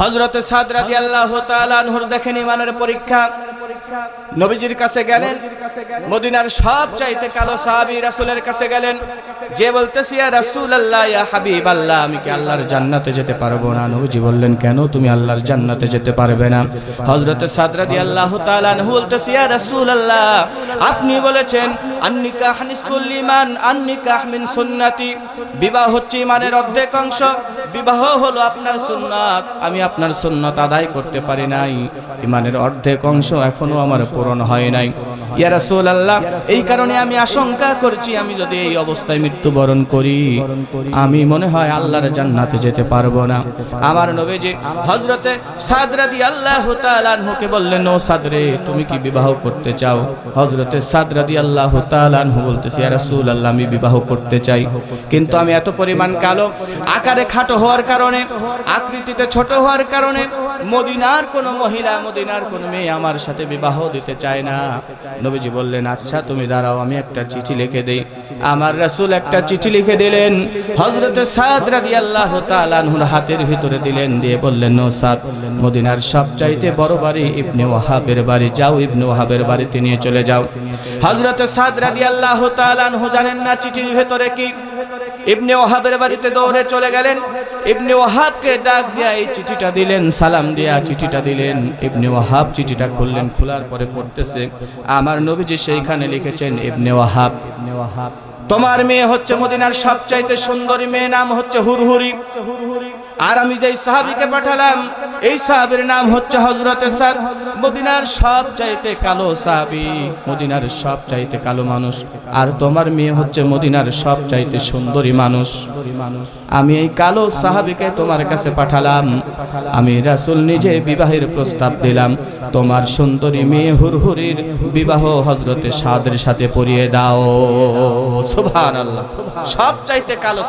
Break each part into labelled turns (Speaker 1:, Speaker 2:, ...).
Speaker 1: হজরতে সাদ রাজি আল্লাহ তালানহুর দেখেন ইমানের পরীক্ষা। নবীজির কাছে গেলেন মদিনার সব চাইতে কালো সাহাবি রাসূলের কাছে গেলেন। যে বলতেছি রাসূল আল্লাহ ইয়া হাবিব আল্লাহ আমি কি আল্লাহর জান্নাতে যেতে পারব না? নবীজি বললেন কেন তুমি আল্লাহর জান্নাতে যেতে পারবে না? হযরতে সাদ রাদিয়াল্লাহু তাআলা বলতেছি রাসূল আল্লাহ আপনি বলেছেন আন্নিকাহ নিসফুল ঈমান আন্নিকাহ মিন সুন্নতি। বিবাহ হচ্ছে ইমানের অর্ধেক অংশ। বিবাহ হলো আপনার সুন্নাত। আমি আপনার সুন্নাত আদায় করতে পারি নাই। ইমানের অর্ধেক অংশ এখনও আমার পূরণ হয় নাই। ইয়া রাসূলুল্লাহ, এই কারণে আমি আশঙ্কা করছি, আমি যদি এই অবস্থায় মৃত্যুবরণ করি, আমি মনে হয় আল্লাহর জান্নাতে যেতে পারব না। আমার নবীজি হযরতে সাদ রাদিয়াল্লাহু তাআলা আনহুকে বললেন, ও সাদ রে তুমি কি বিবাহ করতে চাও? হযরতে সাদ রাদিয়াল্লাহু তাআলা আনহু বলতেছে, ইয়া রাসূলুল্লাহ, আমি বিবাহ করতে চাই। কিন্তু আমি এত পরিমাণ কালো, আকারে খাটো হওয়ার কারণে, আকৃতিতে ছোট হওয়ার কারণে, মদিনার কোনো মহিলা, মদিনার কোনো মেয়ে আমার সাথে বিবাহ দিতে চায় না। নবীজি বললেন আচ্ছা তুমি দাঁড়াও, আমি একটা চিঠি লিখে দেই। আমার রাসূল একটা চিঠি লিখে দিলেন। হযরতে সাদ রাদিয়াল্লাহু তাআলা আনহুর হাতের ভিতরে দিলেন, দিয়ে বললেন নো সাদ, মদিনার সবচাইতে বড় বাড়ি ইবনে ওয়াহাবের বাড়ি। যাও ইবনে ওয়াহাবের বাড়িতে নিয়ে চলে যাও। হযরতে সাদ রাদিয়াল্লাহু তাআলা আনহু জানেন না চিঠির ভেতরে কি। ইবনে ওহাবের বাড়িতে দৌড়ে চলে গেলেন। ইবনে ওহাবকে ডাক দিয়া এই চিঠিটা দিলেন, সালাম দিয়া চিঠিটা দিলেন। ইবনে ওহাব চিঠিটা খুললেন, খোলার পরে পড়তেছে, আমার নবীজি সেইখানে লিখেছেন ইবনে ওয়াহাব ইবনে ওয়াহাব তোমার মেয়ে হচ্ছে মদিনার সবচাইতে সুন্দরী মেয়ে নাম হচ্ছে হুরহুরি। আর আমি যেই সাহাবিকে পাঠালাম, এই সাহাবের নাম হচ্ছে হজরতে মদিনার সব চাইতে কালো সাহাবি, মদিনার সব চাইতে কালো মানুষ। আর তোমার মেয়ে হচ্ছে মদিনার সব চাইতে সুন্দরী মানুষ। আমি এই কালো সাহাবিকে তোমার কাছে পাঠালাম। আমি রাসুল নিজে বিবাহের প্রস্তাব দিলাম। তোমার সুন্দরী মেয়ে হুরহুরির বিবাহ হজরতে সাদের সাথে পরিয়ে দাও। সব চাইতে কালো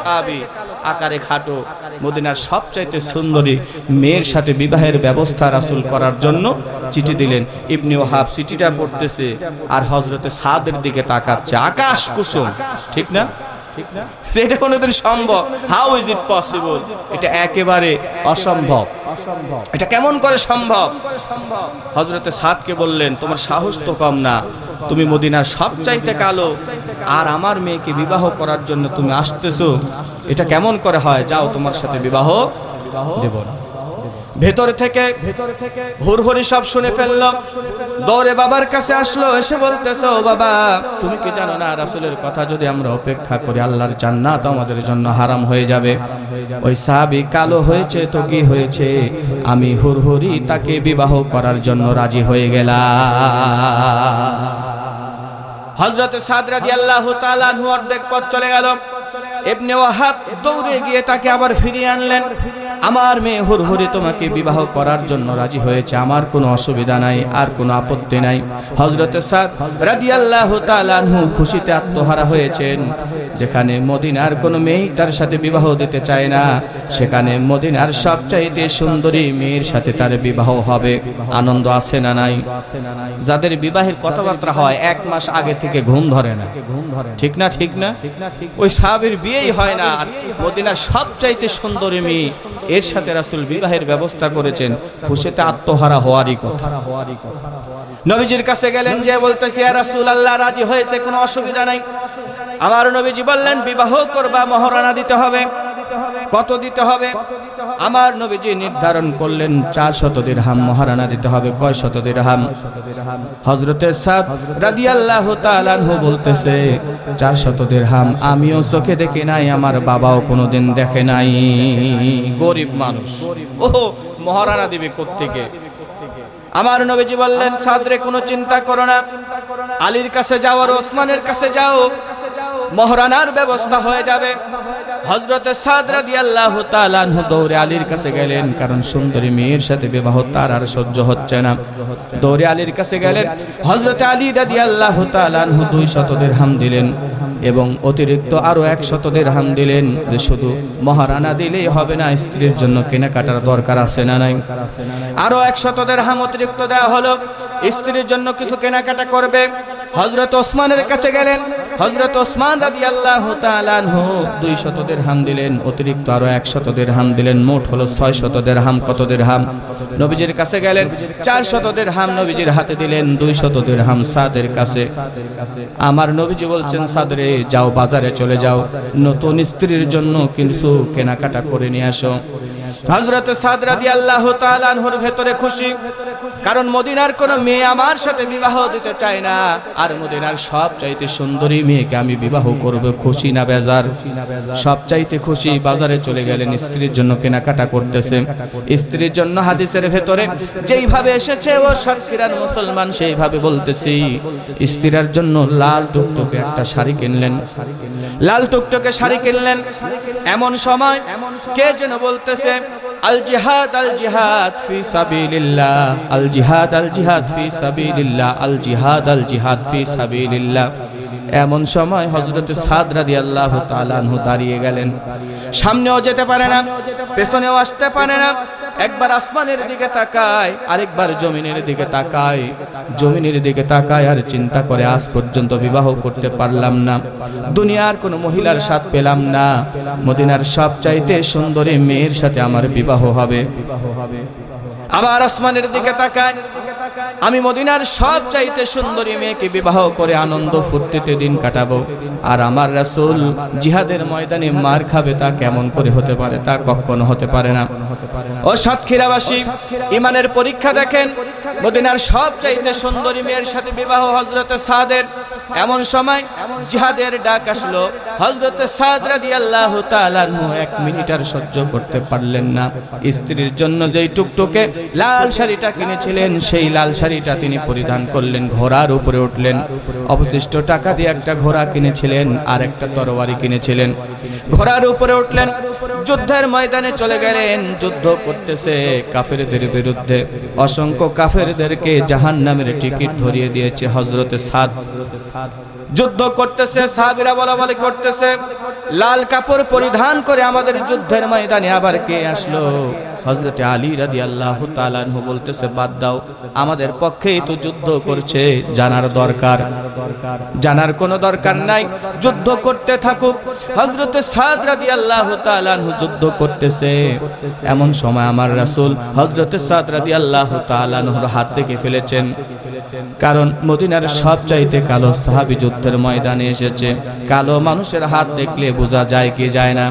Speaker 1: আকারে খাটো, মদিনার সবচাইতে সুন্দরী মেয়ের সাথে বিবাহের ব্যবস্থা রাসূল করার জন্য চিঠি দিলেন। ইবনে চিঠিটা পড়তেছে আর দিকে তাকাচ্ছে। আকাশ ঠিক না? এটা কোনোদিন সম্ভব। হাউ পসিবল এটা একেবারে অসম্ভব। এটা কেমন করে সম্ভব? বললেন, তোমার সাহস তো কম না। তুমি মদিনার সব চাইতে কালো আর আমার মেয়েকে বিবাহ করার জন্য তুমি আসতেছো, এটা কেমন করে হয়? যাও, তোমার সাথে বিবাহ দেব না। ভেতরে থেকে হুরহুরি সব শুনে ফেলল। দৌড়ে বাবার কাছে আসলো, এসে বলতেছে বাবা, তুমি কি জানো না, রাসূলের কথা যদি আমরা অপেক্ষা করি, আল্লাহর জান্নাত আমাদের জন্য হারাম হয়ে যাবে। ওই সাহাবী কালো হয়েছে তো কি হয়েছে? আমি হুরহুরি তাকে বিবাহ করার জন্য রাজি হয়ে গেলাম। হজরত সাদরাদি আল্লাহ আনহু অর্ধেক পথ চলে গেল। ও ওয়াহাব দৌড়ে গিয়ে তাকে আবার ফিরিয়ে আনলেন। আমার মেয়ে হুরহুরি তোমাকে বিবাহ করার জন্য রাজি হয়েছে, আমার কোনো অসুবিধা নাই, আর কোনো আপত্তি নাই। হজরত সাদ তাআলা আনহু খুশিতে আত্মহারা হয়েছেন, যেখানে মদিনার কোনো মেয়ে তার সাথে বিবাহ দিতে চায় না, সেখানে মদিনার সবচাইতে সুন্দরী মেয়ের সাথে তার বিবাহ হবে। আনন্দ আছে না নাই? যাদের বিবাহের কথাবার্তা হয়, এক মাস আগে থেকে ঘুম ধরে না। ঠিক না ঠিক না? ওই সাহাবের বিয়েই হয় না মদিনার সবচাইতে সুন্দরী মেয়ে এর সাথে রাসুল বিবাহের ব্যবস্থা করেছেন। খুশিতে আত্মহারা হওয়ারই কথা। নবীজির কাছে গেলেন, যে বলতেছি রাসুল আল্লাহ রাজি হয়েছে, কোনো অসুবিধা নাই। আমার নবীজি বললেন, বিবাহ করবা, মহারণা দিতে হবে। কত দিতে হবে? আমার নবীজি নির্ধারণ করলেন চার শত দিরহাম। মহারানা দিতে হবে কয় শত দিরহাম? হজরতের সাদ রাদিয়াল্লাহু তাআলা আনহু বলতেছে চার শত দিরহাম আমিও চোখে দেখি নাই আমার বাবাও কোনোদিন দেখে নাই। গরিব মানুষ। ও মহারানা দিবে কোত্থেকে? আমার নবীজি বললেন সাদরে কোনো চিন্তা করো না। আলীর কাছে যাও আর ওসমানের কাছে যাও। মহারানার ব্যবস্থা হয়ে যাবে। হজরতে সাদ আল্লাহ তাআলা আনহু দৌড়ে আলীর কাছে গেলেন, কারণ সুন্দরী মেয়ের সাথে বিবাহ তার আর সহ্য হচ্ছে না। দৌড়ে আলীর কাছে গেলেন হজরতে আলী রাদি আল্লাহ দুই শতদের হাম দিলেন। এবং অতিরিক্ত আরও এক শত দিরহাম দিলেন যে শুধু মহারানা দিলেই হবে না, স্ত্রীর জন্য কেনাকাটার দরকার আছে না নাই? আরও এক শত দিরহাম অতিরিক্ত দেওয়া হলো, স্ত্রীর জন্য কিছু কেনাকাটা করবে। হজরত ওসমানের কাছে গেলেন। হজরত ওসমান রাদি আল্লাহ দুই শতদের হাম দিলেন, অতিরিক্ত আরও এক শতদের হাম দিলেন, মোট হলো ছয় শতদের হাম, কতদের হাম? নবীজির কাছে গেলেন, চার শতদের হাম নবীজির হাতে দিলেন, দুই শতদের হাম সাদের কাছে। আমার নবীজি বলছেন, সাদরে যাও বাজারে চলে যাও। নতুন স্ত্রীর জন্য কিছু কেনাকাটা করে নিয়ে আসো। হজরত সাদ রাদি আল্লাহ তালানহুর ভেতরে খুশি। কারণ মদিনার কোন মেয়ে আমার সাথে বিবাহ দিতে চায় না। আর মদিনার সব চাইতে সুন্দরী মেয়েকে আমি বিবাহ করব, খুশি না বেজার? সব চাইতে খুশি বাজারে চলে গেলেন, স্ত্রীর জন্য কেনাকাটা করতেছে। স্ত্রীর জন্য হাদিসের ভেতরে, যেইভাবে এসেছে ও সাতক্ষীরার মুসলমান, সেইভাবে বলতেছি। স্ত্রীর জন্য লাল টুকটুকে একটা শাড়ি কিনলেন। লাল টুকটুকে শাড়ি কিনলেন। এমন সময় কে যেন বলতেছে আল জিহাদ আল জিহাদ ফি সাবিলিল্লাহ। আল জিহাদ আল জিহাদ ফি সাবিলিল্লাহ। আল জিহাদ আল জিহাদ ফি সাবিলিল্লাহ। এমন সময় হজরত সাদ রাদি আল্লাহ তালানহু দাঁড়িয়ে গেলেন। সামনেও যেতে পারে না, পেছনেও আসতে পারে না। একবার আসমানের দিকে তাকায়, আরেকবার জমিনের দিকে তাকায়। জমিনের দিকে তাকায় আর চিন্তা করে আজ পর্যন্ত বিবাহ করতে পারলাম না। দুনিয়ার কোনো মহিলার সাথ পেলাম না। মদিনার সব চাইতে সুন্দরী মেয়ের সাথে আমার বিবাহ হবে। আবার আসমানের দিকে তাকায় আমি মদিনার সব চাইতে সুন্দরী মেয়েকে বিবাহ করে আনন্দ ফুর্তিতে দিন কাটাবো। আর আমার রাসুল জিহাদের ময়দানে মার খাবে তা কেমন করে হতে পারে তা কখনো হতে পারে না। ও সাতক্ষীরাবাসী, ইমানের পরীক্ষা দেখেন, মদিনার সব চাইতে সুন্দরী মেয়ের সাথে বিবাহ হজরত সাদের। এমন সময় জিহাদের ডাক আসলো হজরত সাদ রাদি আল্লাহ এক মিনিট আর সহ্য করতে পারলেন না। স্ত্রীর জন্য যেই টুকটুকে লাল শাড়িটা কিনেছিলেন, সেই লাল শাড়িটা তিনি পরিধান করলেন, ঘোড়ার উপরে উঠলেন। অবশিষ্ট টাকা দিয়ে একটা ঘোড়া কিনেছিলেন, আর একটা তরবারি কিনেছিলেন। ঘোড়ার উপরে উঠলেন, যুদ্ধের ময়দানে চলে গেলেন, যুদ্ধ করতেছে কাফেরদের বিরুদ্ধে। অসংখ্য কাফেরদেরকে জাহান নামের টিকিট ধরিয়ে দিয়েছে হজরতে সাদ। যুদ্ধ করতেছে, সাহাবিরা বলা বলি করতেছে, লাল কাপড় পরিধান করে আমাদের যুদ্ধের ময়দানে আবার কে আসলো? হজরতে আলী রাজি আল্লাহ তালানহু বলতেছে, বাদ দাও, আমাদের পক্ষেই তো যুদ্ধ করছে, জানার দরকার। জানার কোনো দরকার নাই, যুদ্ধ করতে থাকুক। হজরতে সাদ রাজি আল্লাহ তালানহু যুদ্ধ করতেছে। এমন সময় আমার রাসূল হজরতে সাদ রাজি আল্লাহ তালানহুর হাত দেখে ফেলেছেন। কারণ মদিনার সব চাইতে কালো সাহাবি যুদ্ধের ময়দানে এসেছে। কালো মানুষের হাত দেখলে বোঝা যায় কি যায় না।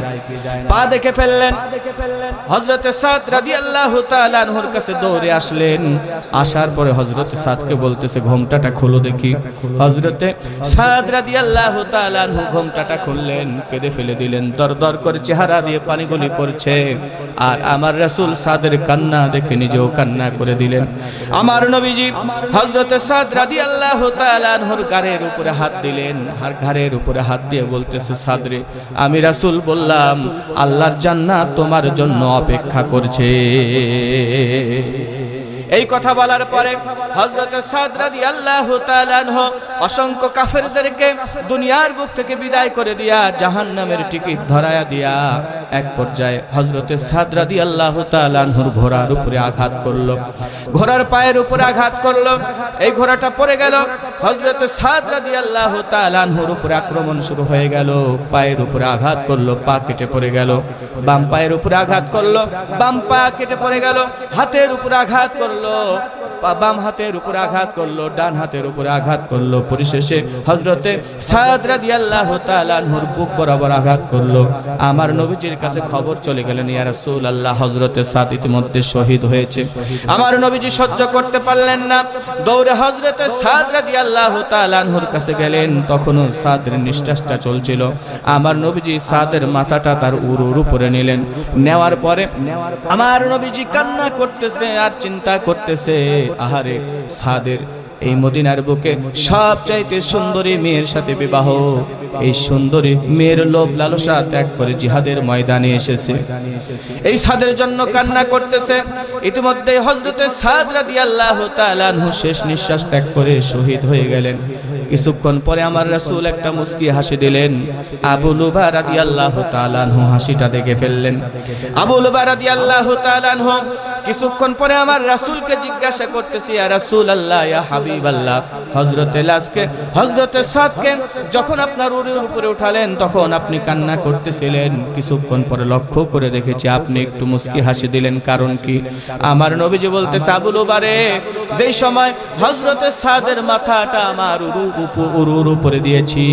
Speaker 1: পা দেখে ফেললেন। হজরতে সাদ রাদি আল্লাহ তালানহুর কাছে দৌড়ে আসলেন। আসার পরে হজরতে সাদকে বলতেছে, ঘোমটাটা খুলো দেখি। হজরতে সাদ রাদি আল্লাহ তালানহু ঘোমটাটা খুললেন, কেঁদে ফেলে দিলেন দর দর করে চেহারা দিয়ে পানিগুলি পড়ছে। আর আমার রাসূল সাদের কান্না দেখে নিজেও কান্না করে দিলেন। আমার নবীজি হজরতে সাদ রাদি আল্লাহ তালানহুর গাড়ের উপরে হাত দিলেন। আর ঘাড়ের উপরে হাত দিয়ে বলতেছে, সাদরে, আমি রাসূল বললাম, আল্লাহর জান্নাত তোমার জন্য অপেক্ষা করছে। છે. এই কথা বলার পরে হজরত সাদ রাদি আল্লাহ অসংখ্য কাফেরদেরকে দুনিয়ার বুক থেকে বিদায় করে দিয়া জাহান নামের টিকিট ধরায়া দিয়া এক পর্যায়ে হজরতে সাদ রাদি আল্লাহ তালানহুর ঘোড়ার উপরে আঘাত করল। ঘোড়ার পায়ের উপরে আঘাত করল। এই ঘোড়াটা পড়ে গেল। হজরত সাদ রাদি আল্লাহ তালানহুর উপরে আক্রমণ শুরু হয়ে গেল। পায়ের উপরে আঘাত করল, পা কেটে পড়ে গেল। বাম পায়ের উপরে আঘাত করল, বাম পা কেটে পড়ে গেল। হাতের উপরে আঘাত করল। পা- বাম হাতের উপরে আঘাত করল, ডান হাতের উপরে আঘাত করল, পরিশেষে হজরতে আনহুর বুক বরাবর আঘাত করল। আমার নবীজির কাছে খবর চলে গেলেন, ইয়া রাসূলুল্লাহ হজরতে সাদ ইতিমধ্যে শহীদ হয়েছে। আমার নবীজি সহ্য করতে পারলেন না। দৌড়ে হজরতে সাদ রাদিয়াল্লাহু তাআলা আনহুর কাছে গেলেন, তখনও সাদের নিঃশ্বাসটা চলছিল। আমার নবীজি সাদের মাথাটা তার উরুর উপরে নিলেন। নেওয়ার পরে আমার নবীজি কান্না করতেছে, আর চিন্তা করতেছে আহারে সাদের এই মদিনার বুকে সব চাইতে সুন্দরী মেয়ের সাথে বিবাহ। এই সুন্দরী মেয়ের লোভ লালসা ত্যাগ করে জিহাদের ময়দানে এসেছে। এই সাদের জন্য কান্না করতেছে। ইতিমধ্যে হজরতে সাদ রাদিয়াল্লাহু আল্লাহ আনহু শেষ নিঃশ্বাস ত্যাগ করে শহীদ হয়ে গেলেন। কিছুক্ষণ পরে আমার রাসূল একটা মুস্কি হাসি দিলেন। আবু লুবা রাদিয়াল্লাহু তাআলা আনহু হাসিটা দেখে ফেললেন। আবু লুবা রাদিয়াল্লাহু তাআলা আনহু, কিছুক্ষণ পরে আমার রাসূলকে জিজ্ঞাসা করতেছি আর ইয়া রাসূলুল্লাহ হাবিবাল্লাহ। হযরতে লাসকে হযরতে সাদকে যখন আপনার উড়ের উপরে উঠালেন, তখন আপনি কান্না করতেছিলেন। কিছুক্ষণ পরে লক্ষ্য করে দেখেছি আপনি একটু মুস্কি হাসি দিলেন। কারণ কি? আমার নবীজি বলতেছে, আবু লুবারে, যেই সময় হযরতে সাদের মাথাটা আমার উরু উরুর উপরে দিয়েছি,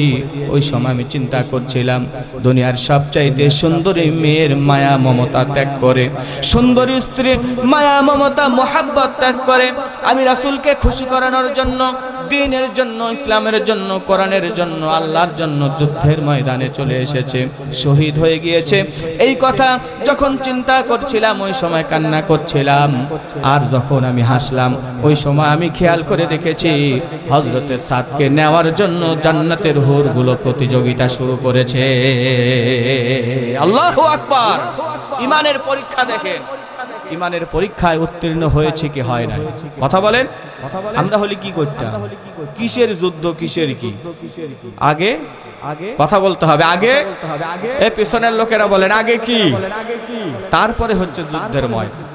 Speaker 1: ওই সময় আমি চিন্তা করছিলাম, দুনিয়ার সবচাইতে সুন্দরী মেয়ের মায়া মমতা ত্যাগ করে, সুন্দরী স্ত্রী মায়া মমতা, মোহাব্বত ত্যাগ করে, আমি রাসূলকে খুশি করানোর জন্য, দিনের জন্য, ইসলামের জন্য, কোরআনের জন্য, আল্লাহর জন্য যুদ্ধের ময়দানে চলে এসেছে, শহীদ হয়ে গিয়েছে। এই কথা যখন চিন্তা করছিলাম, ওই সময় কান্না করছিলাম। আর যখন আমি হাসলাম, ওই সময় আমি খেয়াল করে দেখেছি হজরতের সাদকে নেওয়ার জন্য জান্নাতের হুরগুলো প্রতিযোগিতা শুরু করেছে। আল্লাহ আকবার! ইমানের পরীক্ষা দেখেন। ইমানের পরীক্ষায় উত্তীর্ণ হয়েছে কি হয় না কথা বলেন। আমরা হলে কি করতাম? কিসের যুদ্ধ কিসের কি? আগে? আগে? কথা বলতে হবে। আগে? এ পেছনের লোকেরা বলেন আগে কি? তারপরে হচ্ছে যুদ্ধের ময়দান।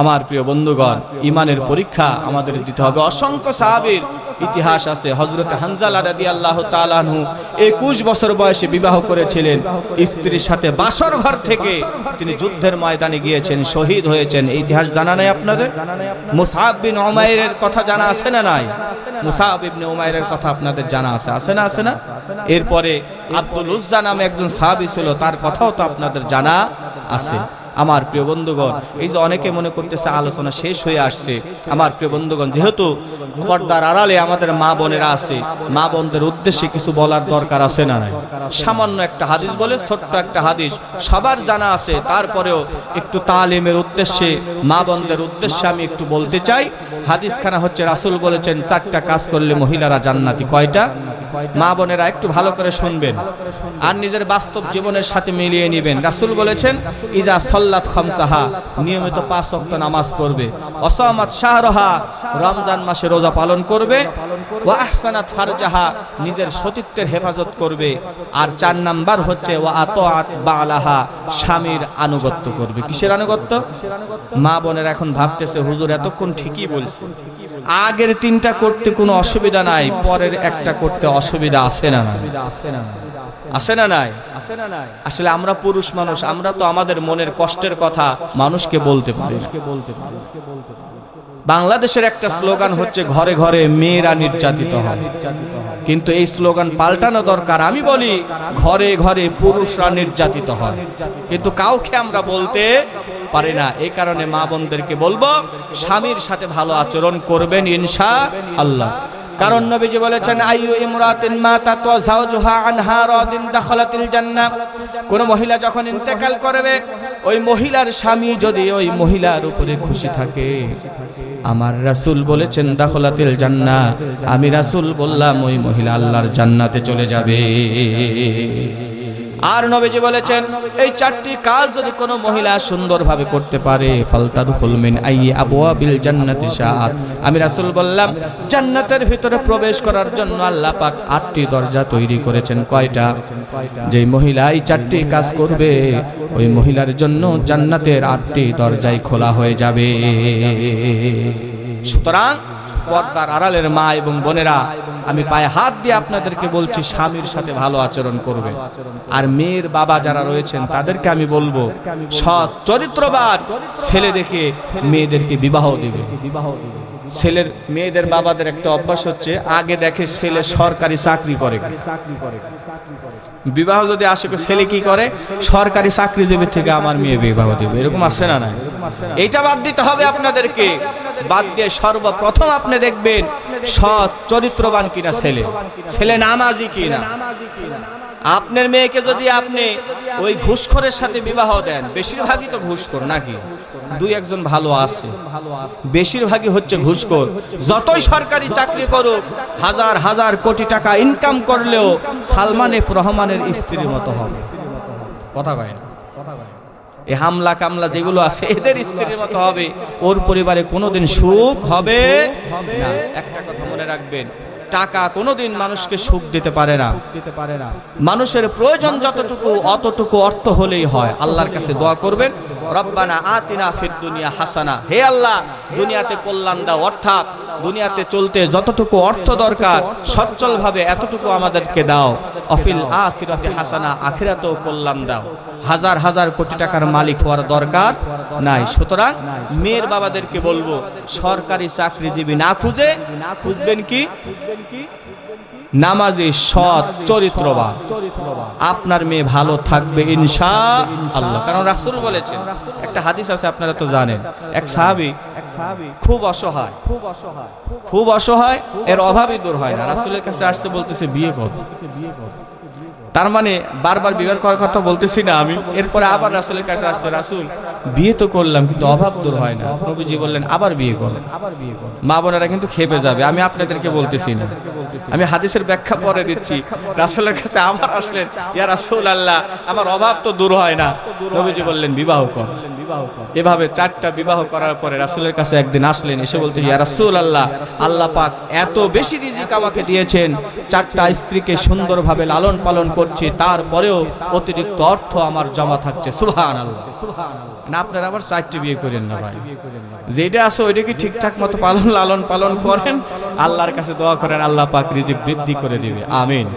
Speaker 1: আমার প্রিয় বন্ধুগণ, ইমানের পরীক্ষা আমাদের দিতে হবে। অসংখ্য সাহাবীর ইতিহাস আছে। হজরত হানজালা রাদি আল্লাহ তালানহু একুশ বছর বয়সে বিবাহ করেছিলেন। স্ত্রীর সাথে বাসর ঘর থেকে তিনি যুদ্ধের ময়দানে গিয়েছেন, শহীদ হয়েছেন। ইতিহাস জানা নাই আপনাদের? মুসাহাব ওমায়ের কথা জানা আছে না নাই? মুসাহাব ওমায়ের কথা আপনাদের জানা আছে আছে না আছে না? এরপরে আব্দুল উজ্জা নামে একজন সাহাবী ছিল, তার কথাও তো আপনাদের জানা আছে। আমার প্রিয় বন্ধুগণ, এই যে অনেকে মনে করতেছে আলোচনা শেষ হয়ে আসছে, আমার প্রিয় বন্ধুগণ, যেহেতু পর্দার আড়ালে আমাদের মা বোনেরা আছে, মা বোনদের উদ্দেশ্যে কিছু বলার দরকার আছে না নাই? সামান্য একটা হাদিস বলে, ছোট্ট একটা হাদিস, সবার জানা আছে, তারপরেও একটু তালিমের উদ্দেশ্যে, মা বোনদের উদ্দেশ্যে আমি একটু বলতে চাই, হাদিসখানা হচ্ছে, রাসূল বলেছেন, চারটা কাজ করলে মহিলারা জান্নাতি, কয়টা? মা বোনেরা একটু ভালো করে শুনবেন, আর নিজের বাস্তব জীবনের সাথে মিলিয়ে নেবেন। রাসুল বলেছেন, ইজা সল্লাত খামসাহা, নিয়মিত পাঁচ ওয়াক্ত নামাজ পড়বে। অসামাত শাহরহা, রমজান মাসে রোজা পালন করবে। ওয়া আহসানাত ফারজাহা, নিজের সতীত্বের হেফাজত করবে। আর চার নাম্বার হচ্ছে ওয়া আতাআত বালাহা, স্বামীর আনুগত্য করবে। কিসের আনুগত্য? মা বোনের এখন ভাবতেছে, হুজুর, এতক্ষণ ঠিকই বলছে। আগের তিনটা করতে কোনো অসুবিধা নাই, পরের একটা করতে অসুবিধা আছে না আছে না নাই? আসলে আমরা পুরুষ মানুষ, আমরা তো আমাদের মনের কষ্টের কথা মানুষকে বলতে পারি বাংলাদেশের একটা স্লোগান হচ্ছে, ঘরে ঘরে মেয়েরা নির্যাতিত হয়। কিন্তু এই স্লোগান পাল্টানো দরকার। আমি বলি, ঘরে ঘরে পুরুষরা নির্যাতিত হয়। কিন্তু কাউকে আমরা বলতে পারি না। এই কারণে মা বোনদেরকে বলব, স্বামীর সাথে ভালো আচরণ করবেন ইনশা আল্লাহ। কারণ নবীজি বলেছেন আইয়ু ইমরাতিন মাতা তো যাওজুহা আনহা রাদিন দাখালাতিল জান্নাহ। কোন মহিলা যখন ইন্তেকাল করবে ওই মহিলার স্বামী যদি ওই মহিলার উপরে খুশি থাকে আমার রাসূল বলেছেন দাখালাতিল জান্নাহ আমি রাসূল বললাম ওই মহিলা আল্লাহর জান্নাতে চলে যাবে। আর নবীজি বলেছেন, এই চারটি কাজ যদি কোনো মহিলা সুন্দরভাবে করতে পারে ফালতাদুল মিন আই আবুয়া বিল জান্নাতি শাআত আমি রাসূল বললাম, জান্নাতের ভিতরে প্রবেশ করার জন্য আল্লাহ পাক আটটি দরজা তৈরি করেছেন। কয়টা? যেই মহিলা এই চারটি কাজ করবে, ওই মহিলার জন্য জান্নাতের আটটি দরজাই খোলা হয়ে যাবে। সুতরাং পর্দার আড়ালের মা এবং বোনেরা, আমি পায়ে হাত দিয়ে আপনাদেরকে বলছি, স্বামীর সাথে ভালো আচরণ করবে আর মেয়ের বাবা যারা রয়েছেন, তাদেরকে আমি বলব, সৎ, চরিত্রবান ছেলে দেখে মেয়েদেরকে বিবাহ দিবে। ছেলের মেয়েদের বাবাদের একটা অভ্যাস হচ্ছে, আগে দেখে ছেলে সরকারি চাকরি করে। বিবাহ যদি আসে ছেলে কি করে? সরকারি চাকরি দেবে থেকে আমার মেয়ে বিবাহ দেবে। এরকম আসে না না এইটা বাদ দিতে হবে আপনাদেরকে। বাদ দিয়ে সর্বপ্রথম আপনি দেখবেন, সৎ, চরিত্রবান কিনা ছেলে। ছেলে নামাজি কিনা? আপনার মেয়েকে যদি আপনি ওই ঘুষখোরের সাথে বিবাহ দেন, বেশিরভাগই তো ঘুষখোর নাকি? দুই একজন ভালো আছে। বেশিরভাগই হচ্ছে ঘুষখোর। যতই সরকারি চাকরি করুক, হাজার হাজার কোটি টাকা ইনকাম করলেও সালমান এফ রহমানের স্ত্রীর মতো হবে। কথা কয় না? এই হামলা কামলা যেগুলো আছে, এদের স্ত্রীর মতো হবে। ওর পরিবারে কোনোদিন সুখ হবে না। একটা কথা মনে রাখবেন টাকা কোনোদিন মানুষকে সুখ দিতে পারে না। মানুষের প্রয়োজন যতটুকু, অতটুকু অর্থ হলেই হয়। আল্লাহর কাছে দোয়া করবেন, রব্বানা আতিনা ফিদ দুনিয়া হাসানা। হে আল্লাহ, দুনিয়াতে কল্যাণ দাও, অর্থাৎ দুনিয়াতে চলতে যতটুকু অর্থ দরকার, সচ্ছলভাবে এতটুকু আমাদেরকে দাও। অফিল আখিরাতে হাসানা, আখিরাতেও কল্যাণ দাও। হাজার হাজার কোটি টাকার মালিক হওয়ার দরকার নাই। সুতরাং মেয়ের বাবাদেরকে বলব, সরকারি চাকরিজীবী না খুঁজে না খুঁজবেন কি? নামাজি সৎ চরিত্রবান। আপনার মেয়ে ভালো থাকবে ইনশা আল্লাহ কারণ রাসুল বলেছে একটা হাদিস আছে আপনারা তো জানেন। এক সাহাবি খুব অসহায়। খুব অসহায় খুব অসহায় এর অভাবই দূর হয় না। রাসুলের কাছে আসতে বলতেছে বিয়ে কর। তার মানে বারবার বিবাহ করার কথা বলতেছি না আমি। এরপরে আবার রাসুলের কাছে আসছে, রাসুল, বিয়ে তো করলাম কিন্তু অভাব দূর হয় না। নবীজি বললেন, আবার বিয়ে করলেন আবার বিয়ে করো। মা বোনেরা কিন্তু খেপে যাবে, আমি আপনাদেরকে বলতেছি না। আমি হাদিসের ব্যাখ্যা পরে দিচ্ছি। রাসুলের কাছে আবার আসলেন, ইয়া রাসুল আল্লাহ আমার অভাব তো দূর হয় না। নবীজি বললেন, বিবাহ কর। এভাবে চারটা বিবাহ করার পরে রাসূলের কাছে একদিন আসলেন, এসে বলতে, ইয়া রাসূল আল্লাহ আল্লাহ পাক এত বেশি রিজিক আমাকে দিয়েছেন, চারটা স্ত্রীকে সুন্দরভাবে লালন পালন করছি, তারপরেও অতিরিক্ত অর্থ আমার জমা থাকছে। সুহান আল্লাহ না, আপনারা আবার চারটি বিয়ে করেন না ভাই। ঠিকঠাক মতো লালন পালন করেন? আল্লাহর কাছে দোয়া করেন, আল্লাহ পাক রিজিক বৃদ্ধি করে দিবে। আমিন।